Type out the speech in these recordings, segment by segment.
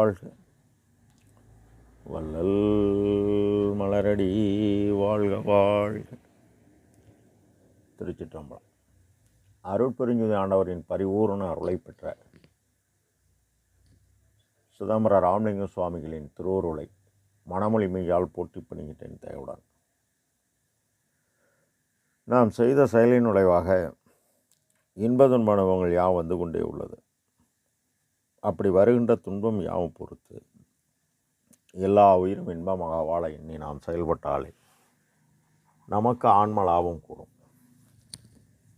வாழ்க. வள்ளல் மலரடி வாழ்க வாழ்க. திருச்சிற்றம்பலம். அருட்பெருஞ்சுதி ஆண்டவரின் பரிபூர்ண அருளை பெற்ற சிதம்பர ராமலிங்க சுவாமிகளின் திருவுருளை மனமொழிமையால் போட்டி போற்றி பணிகிட்டேன் நாம் செய்த செயலின் விளைவாக இன்பதன் அனுபவங்கள் யாவும் வந்து கொண்டே உள்ளது. அப்படி வருகின்ற துன்பம் யாவும் பொறுத்து? எல்லா உயிரும் இன்பமாக வாழ எண்ணி நாம் செயல்பட்டாலே நமக்கு ஆன்ம லாபம் கூடும்.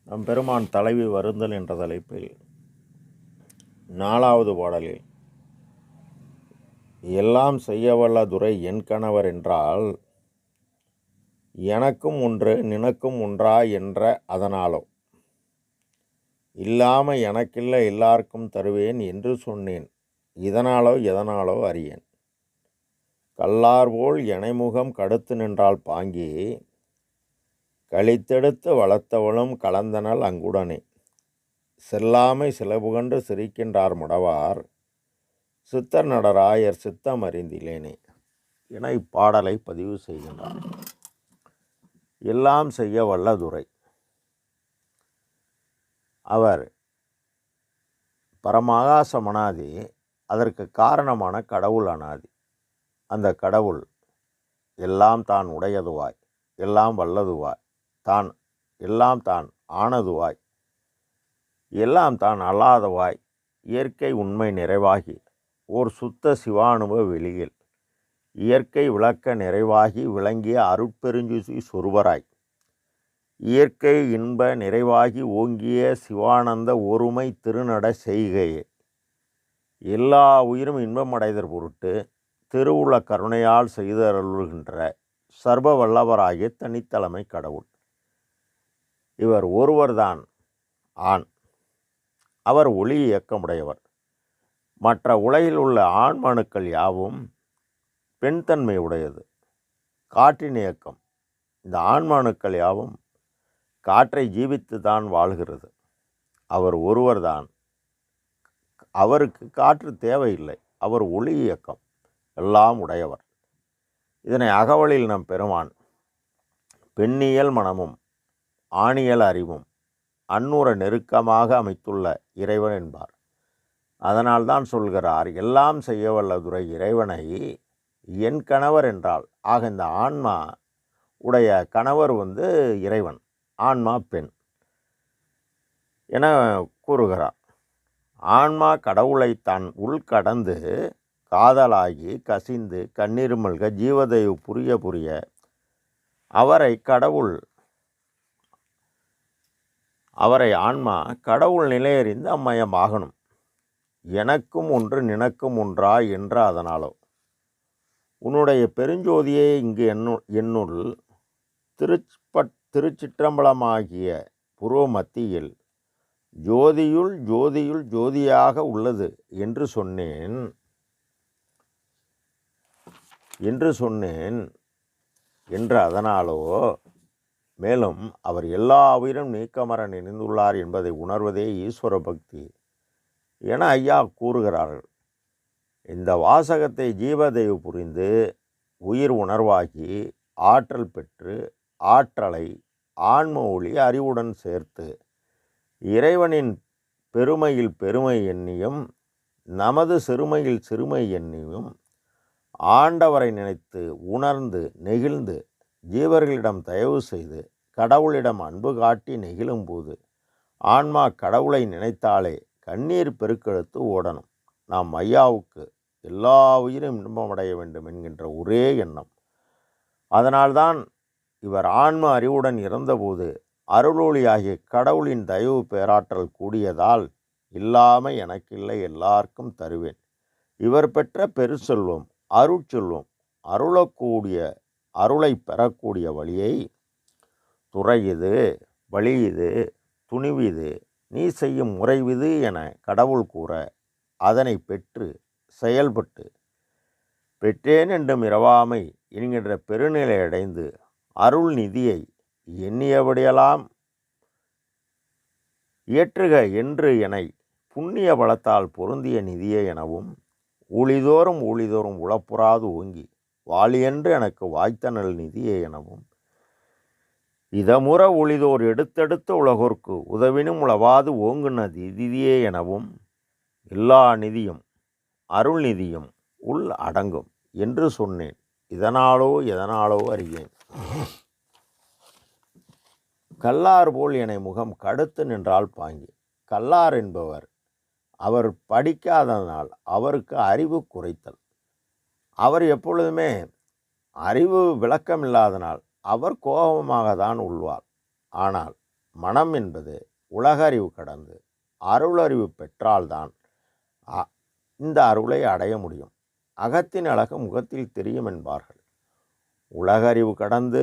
நம் பெருமான் தலைவி வருந்தல் என்ற தலைப்பில் நாலாவது பாடலில் எல்லாம் செய்யவல்ல துரை என் கணவர் என்றால் எனக்கும் ஒன்று நினக்கும் ஒன்றா என்ற அதனாலோ இல்லாமல் எனக்கில்லை எல்லாருக்கும் தருவேன் என்று சொன்னேன். இதனாலோ எதனாலோ அறியேன். கல்லார் போல் எனைமுகம் கடுத்து நின்றால் பாங்கி. கழித்தெடுத்து வளர்த்தவளும் கலந்தனல் அங்குடனே. செல்லாமை சிலபுகன்று சிரிக்கின்றார் முடவார். சித்தர் நடராயர் சித்தம் அறிந்திலேனே. என இப்பாடலை பதிவு செய்கின்றார். எல்லாம் செய்ய வல்ல துரை அவர் பரமாகாச மனாதி அதற்கு காரணமான கடவுள் அனாதி அந்த கடவுள் எல்லாம் தான் உடையதுவாய் எல்லாம் வல்லதுவாய் தான் எல்லாம் தான் ஆனதுவாய் எல்லாம் தான் அல்லாதவாய் இயற்கை உண்மை நிறைவாகி ஓர் சுத்த சிவானுபவ வெளியில் இயற்கை விளக்க நிறைவாகி விளங்கிய அருட்பெருஞ்சுசி சொருவராய். இயற்கை இன்ப நிறைவாகி ஓங்கிய சிவானந்த ஒருமை திருநட செய்கையே. எல்லா உயிரும் இன்பமடைதற் பொருட்டு திருவுள்ள கருணையால் செய்தருள்கின்ற சர்வ வல்லவராகிய தனித்தலைமை கடவுள். இவர் ஒருவர்தான் ஆண். அவர் ஒளி இயக்கமுடையவர். மற்ற உலகில் உள்ள ஆண்மணுக்கள் யாவும் பெண்தன்மை உடையது காற்றின் இயக்கம். இந்த ஆண்மணுக்கள் யாவும் காற்றை ஜீவித்து தான் வாழ்கிறது. அவர் ஒருவர்தான். அவருக்கு காற்று தேவையில்லை. அவர் ஒளி இயக்கம். எல்லாம் உடையவர். இதனை அகவலில் நம் பெருமான் பெண்ணியல் மனமும் ஆணியல் அறிவும் அன்னூர நெருக்கமாக அமைத்துள்ள இறைவன் என்பார். அதனால்தான் சொல்கிறார் எல்லாம் செய்ய இறைவனை என் கணவர் என்றால் ஆக இந்த ஆன்மா உடைய கணவர் வந்து இறைவன். ஆன்மா பெண். என கூறுகிறார் ஆன்மா கடவுளை தான் உள்கடந்து காதலாகி கசிந்து கண்ணீர் மல்க ஜீவதயவு புரிய புரிய அவரை கடவுள் அவரை ஆன்மா கடவுள் நிலையறிந்து அம்மயமாகணும் எனக்கும் ஒன்று நினக்கும் ஒன்றா என்ற அதனாலோ. உன்னுடைய பெருஞ்சோதியை இங்கு என்னு என்னுள் திருப்பட் திருச்சிற்றம்பலமாகிய புரோ மத்தியில் ஜோதியுள் ஜோதியுள் ஜோதியாக உள்ளது என்று சொன்னேன். என்று சொன்னேன் என்று அதனாலோ மேலும் அவர் எல்லா உயிரும் நீக்கமர நினைந்துள்ளார் என்பதை உணர்வதே ஈஸ்வர பக்தி என ஐயா கூறுகிறார்கள். இந்த வாசகத்தை ஜீவதெய்வ புரிந்து உயிர் உணர்வாகி ஆற்றல் பெற்று ஆற்றலை ஆன்ம ஒளி அறிவுடன் சேர்த்து இறைவனின் பெருமையில் பெருமை எண்ணியும் நமது சிறுமையில் சிறுமை எண்ணியும் ஆண்டவரை நினைத்து உணர்ந்து நெகிழ்ந்து ஜீவர்களிடம் தயவு செய்து கடவுளிடம் அன்பு காட்டி நெகிழும்போது ஆன்மா கடவுளை நினைத்தாலே கண்ணீர் பெருக்கெடுத்து ஓடணும். நாம் ஐயாவுக்கு எல்லா உயிரும் இன்பமடைய வேண்டும் என்கின்ற ஒரே எண்ணம். அதனால்தான் இவர் ஆன்ம அறிவுடன் இருந்தபோது அருளொளியாகிய கடவுளின் தயவு பேராற்றல் கூடியதால் இல்லாமல் எனக்கில்லை எல்லாருக்கும் தருவேன். இவர் பெற்ற பெருசெல்வம் அருட்செல்வம் அருளக்கூடிய அருளை பெறக்கூடிய வழியை துறை இது வழி இது துணிவிது நீ செய்யும் முறைவிது என கடவுள் கூற அதனை பெற்று செயல்பட்டு பெற்றேன் என்றும் இரவாமை என்கின்ற பெருநிலை அடைந்து அருள் நிதியை எண்ணியபடியெல்லாம் இயற்றுக என்று எனை புண்ணிய பலத்தால் பொருந்திய நிதியே எனவும் ஊழிதோறும் ஊழிதோறும் உழப்புறாது ஓங்கி வாளியென்று எனக்கு வாய்த்தனல் நிதியே எனவும் இதமுற ஒளிதோர் எடுத்தெடுத்த உலகோர்க்கு உதவினும் உளவாது ஓங்குன நிதியே எனவும் எல்லா நிதியும் அருள் நிதியும் உள் அடங்கும் என்று சொன்னேன். இதனாலோ எதனாலோ அறியேன். கல்லார் போல் என முகம் கடுத்து நின்றால் பாங்கி. கல்லார் என்பவர் அவர் படிக்காததனால் அவருக்கு அறிவு குறைத்தல். அவர் எப்பொழுதுமே அறிவு விளக்கம் இல்லாதனால் அவர் கோபமாக தான் உள்ளார். ஆனால் மனம் என்பது உலக அறிவு கடந்து அருளறிவு பெற்றால்தான் அ- இந்த அருளை அடைய முடியும். அகத்தின் அழகு முகத்தில் தெரியும் என்பார்கள். உலகறிவு கடந்து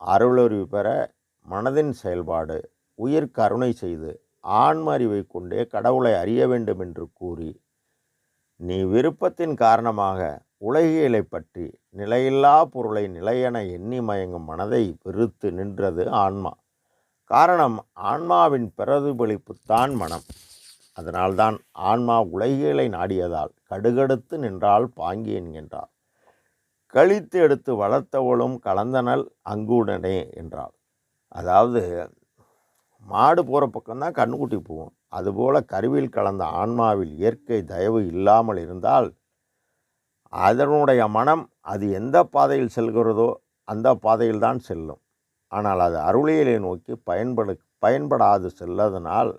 அருளறிவு பெற மனதின் செயல்பாடு உயிர் கருணை செய்து ஆன்ம அறிவை கொண்டே கடவுளை அறிய வேண்டும் என்று கூறி நீ விருப்பத்தின் காரணமாக உலகியலை பற்றி நிலையில்லா பொருளை நிலையென எண்ணி மயங்கும் மனதை வெறுத்து நின்றது ஆன்மா. காரணம் ஆன்மாவின் பிரதிபலிப்புத்தான் மனம். அதனால்தான் ஆன்மா உலகியலை நாடியதால் கடுகடுத்து நின்றால் பாங்கி என்கின்றார் கழித்து எடுத்து வளர்த்தவளும் கலந்தனல் அங்குடனே என்றாள். அதாவது மாடு போகிற பக்கம்தான் கண்ணுக்குட்டி போகும் அதுபோல் கருவில் கலந்த ஆன்மாவில் இயற்கை தயவு இல்லாமல் இருந்தால் அதனுடைய மனம் அது எந்த பாதையில் செல்கிறதோ அந்த பாதையில் தான் செல்லும். ஆனால் அது அருளியலை நோக்கி பயன்படு பயன்படாது செல்லதனால்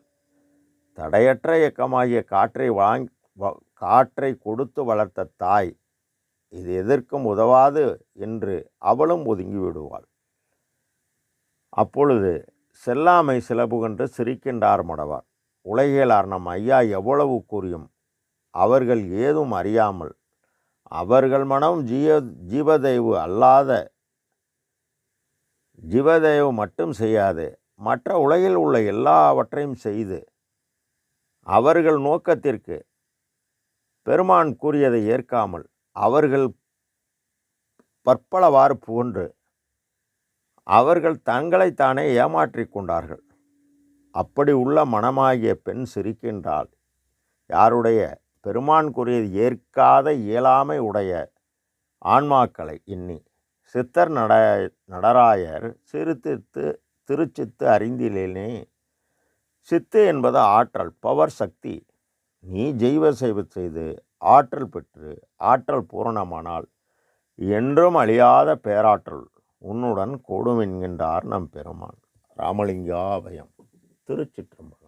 தடையற்ற இயக்கமாகிய காற்றை வாங் வ- காற்றை கொடுத்து வளர்த்த தாய் இது எதற்கும் உதவாது என்று அவளும் ஒதுங்கி விடுவாள். அப்பொழுது செல்லாமை சிலபுகன்று சிரிக்கின்றார் மடவார் உலகியலார் நம் ஐயா எவ்வளவு கூறியும் அவர்கள் ஏதும் அறியாமல் அவர்கள் மனம் ஜீவ ஜீவதெய்வு அல்லாத ஜீவதெய்வு மட்டும் செய்யாது மற்ற உலகில் உள்ள எல்லாவற்றையும் செய்து அவர்கள் நோக்கத்திற்கு பெருமான் கூறியதை ஏற்காமல் அவர்கள் பற்பலவாறு புகன்று அவர்கள் தங்களைத்தானே ஏமாற்றிக் கொண்டார்கள். அப்படி உள்ள மனமாகிய பெண் சிரிக்கின்றாள். யாருடைய பெருமான் கூறியது ஏற்காத இயலாமை உடைய ஆன்மாக்களை இன்னி சித்தர் நட நடராயர் சிறுத்தித்து திருச்சித்து அறிந்திலேனே சித்து என்பது ஆற்றல் பவர் சக்தி நீ ஜெய்வ செய்வ செய்து ஆற்றல் பெற்று ஆற்றல் பூரணமானால் என்றும் அழியாத பேராற்றல் உன்னுடன் கூடும் என்கின்றார் நம் பெருமான். ராமலிங்கா பயம் திருச்சிற்றம்பலம்.